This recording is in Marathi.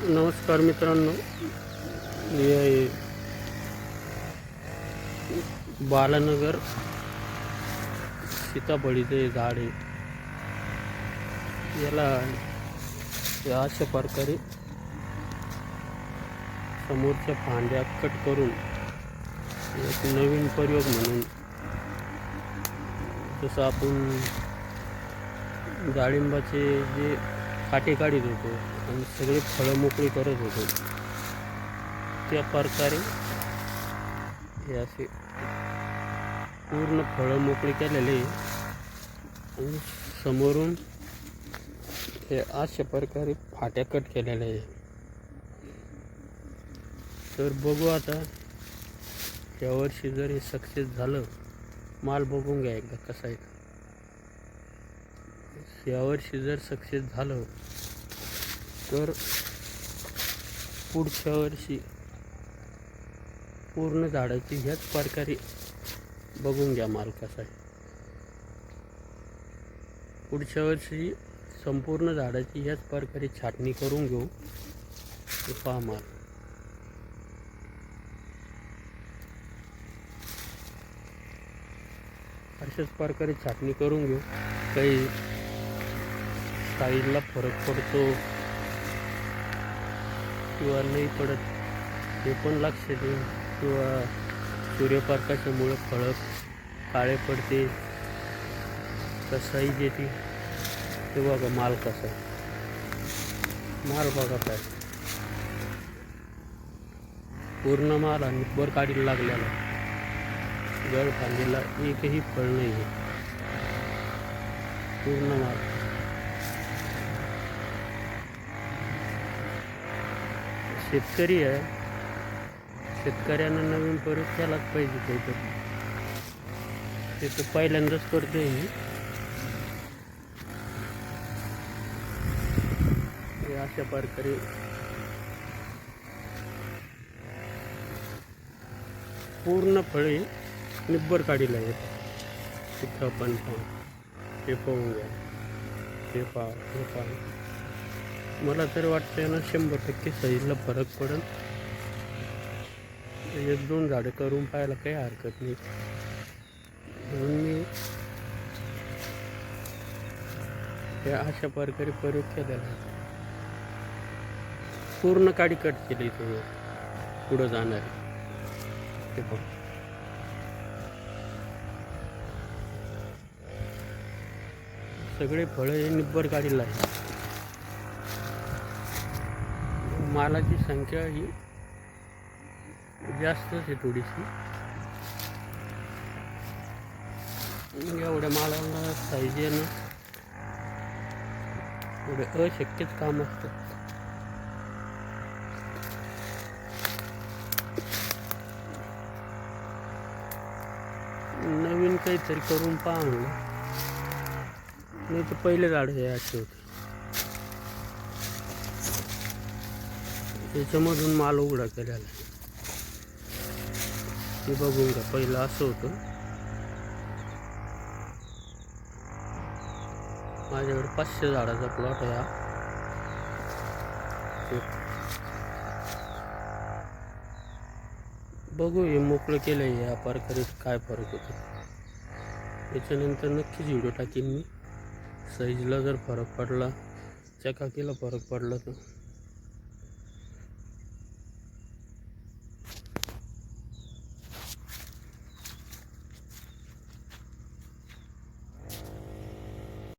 नमस्कार मित्रांनो. हे आहे बालानगर सीताफळीचे झाड आहे. याला अशा प्रकारे समोरच्या फांद्या कट करून एक नवीन प्रयोग म्हणून जसं आपण डाळिंबाचे जे काटे काढीत होतो आणि सगळे फळं मोकळी करत होतो. त्या प्रकारे हे असे पूर्ण फळं मोकळी केलेले आणि समोरून हे अशा प्रकारे फाट्या कट केलेल्या आहे तर बघू आता यावर्षी जर हे सक्सेस झालं माल बघून घ्या एकदा कसा आहे. यावर्षी जर सक्सेस झालं तर पुढच्या वर्षी पूर्ण झाडाची ह्याच प्रकारे बघून घ्या माल कसा पुढच्या वर्षी संपूर्ण झाडाची ह्याच प्रकारे छाटणी करून घेऊ. ते पहा माल. अशाच प्रकारे छाटणी करून घेऊ. काही साईडला फरक पडतो. किंवा नाही पडत. हे पण लक्ष दे. किंवा सूर्यप्रकाशामुळे फळं काळे पडते. कसाही येते ते बघा माल कसा. माल बघा काय. पूर्ण माल आणि वर काढीला लागलेला. गड फांदीला एकही फळ नाही आहे पूर्ण माल. शेतकरी आहे. शेतकऱ्यांना नवीन परत त्यालाच पाहिजे काहीतरी. ते तर पहिल्यांदाच करतोय मी. हे अशा प्रकारे पूर्ण फळे निब्बर काढीला येत तिथं पण पाहून हे पाहून घ्या. हे पहा हे पहा. मला तर वाटतं ना शंभर टक्के साईजला फरक पडेल. एक दोन झाडं करून पाहायला काही हरकत नाही. म्हणून मी हे अशा प्रकारे प्रयोग केलेला पूर्ण काडी कट केली इथे पुढं जाणार. ते बघ. सगळे फळं हे निब्बर काढीला आहे. मालाची संख्या ही जास्तच आहे थोडीशी. एवढ्या मालाला पाहिजे ना एवढे अशक्यच काम असतं. नवीन काहीतरी करून पहा नाही तर पहिले झाड हे असे होते. त्याच्यामधून माल उघडा केलेला आहे. हे बघून घ्या पहिलं असं होतं. माझ्याकडे पाचशे झाडाचा प्लॉट आहे हा. बघू हे मोकळं केलं आहे या प्रकारे काय फरक होतो. त्याच्यानंतर नक्कीच व्हिडिओ टाकीन मी. साईजला जर फरक पडला चकाकीला फरक पडला तर.